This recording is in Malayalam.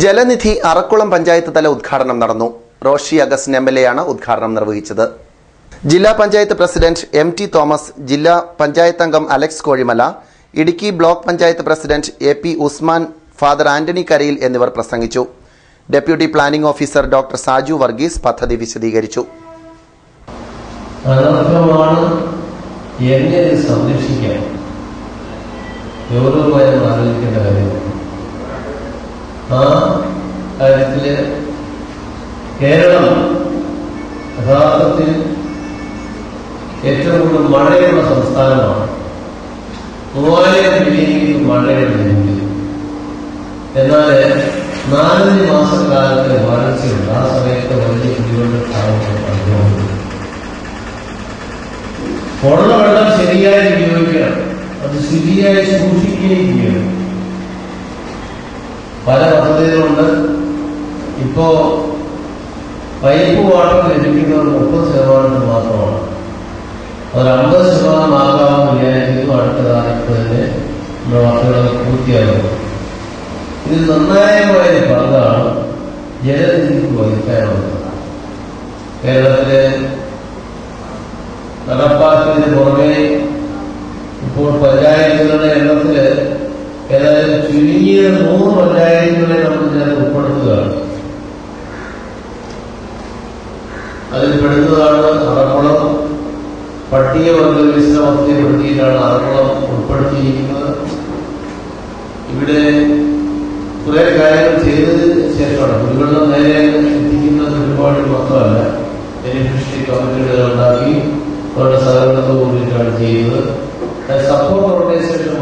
ജലനിധി അറക്കുളം പഞ്ചായത്ത് തല ഉദ്ഘാടനം നടന്നു. Roshi Augustine M L A ആണ് ഉദ്ഘാടനം നിർവഹിച്ചത്. ജില്ലാ panchayat president M T Thomas ജില്ലാ പഞ്ചായത്ത് അംഗം Alex Kozhimala Idukki block panchayat president A P Usman father Antony Karayil എന്നിവർ പ്രസംഗിച്ചു. Deputy planning officer doctor Saju Varghese പദ്ധതി വിശദീകരിച്ചു. എന്നെ സംരക്ഷിക്കാൻ ആ കാര്യത്തിൽ കേരളം യഥാർത്ഥത്തിൽ ഏറ്റവും കൂടുതൽ മഴയുള്ള സംസ്ഥാനമാണ്. മൂവായിരം മില്ലിമീറ്റർ മഴയാണ് ലഭിക്കുന്നത് എന്നാൽ നാലഞ്ച് മാസക്കാലത്തെ വരൾച്ചയുണ്ട്. ആ സമയത്ത് വലിയ കുടിവെള്ള അനുഭവമുണ്ട് ഉള്ള വെള്ളം ശരിയായി ഉപയോഗിക്കണം. അത് ശരിയായി സൂക്ഷിക്കുകയും ചെയ്യണം. പല പദ്ധതികളുണ്ട്. ഇപ്പോ പൈപ്പ് വാട്ടർ ലഭിക്കുന്നത് മുപ്പത് ശതമാനത്തിന് മാത്രമാണ്. ഒരു അമ്പത് ശതമാനം ആകാമെന്ന് വിചാരിക്കുന്നു അടുത്ത കാലത്ത് തന്നെ നമ്മുടെ വർക്കുകൾ പൂർത്തിയാകും ഇതിൽ നിർണായകമായ ഒരു പങ്കാണ് ജലനിധിക്ക് വഹിക്കാനുള്ളത് കേരളത്തിലെ നടപ്പാക്കിയതിന് പുറമെ ഇപ്പോൾ പഞ്ചായത്തുകളുടെ എണ്ണത്തിൽ ഏതായാലും ചുരുങ്ങിയ നൂറ് പഞ്ചായത്തുകളെ അതിൽ പെടുന്നതാണ് അറക്കുളം പട്ടികവർഗ വികസന പദ്ധതിപ്പെടുത്തിയിട്ടാണ് അറക്കുളം ഉൾപ്പെടുത്തിയിരിക്കുന്നത്. ഇവിടെ കുറെ കാര്യങ്ങൾ ചെയ്തതിന് ശേഷമാണ്. കുടിവെള്ളം നേരെ എത്തിക്കുന്ന ഒരുപാട് മാത്രമല്ല. ബെനിഫിഷ്യറി കമ്മിറ്റികൾ ഉണ്ടാക്കി. അവരുടെ സഹകരണത്തോട് കൂടിയിട്ടാണ് ചെയ്യുന്നത് സപ്പോർട്ട് ഓർഗനൈസേഷൻ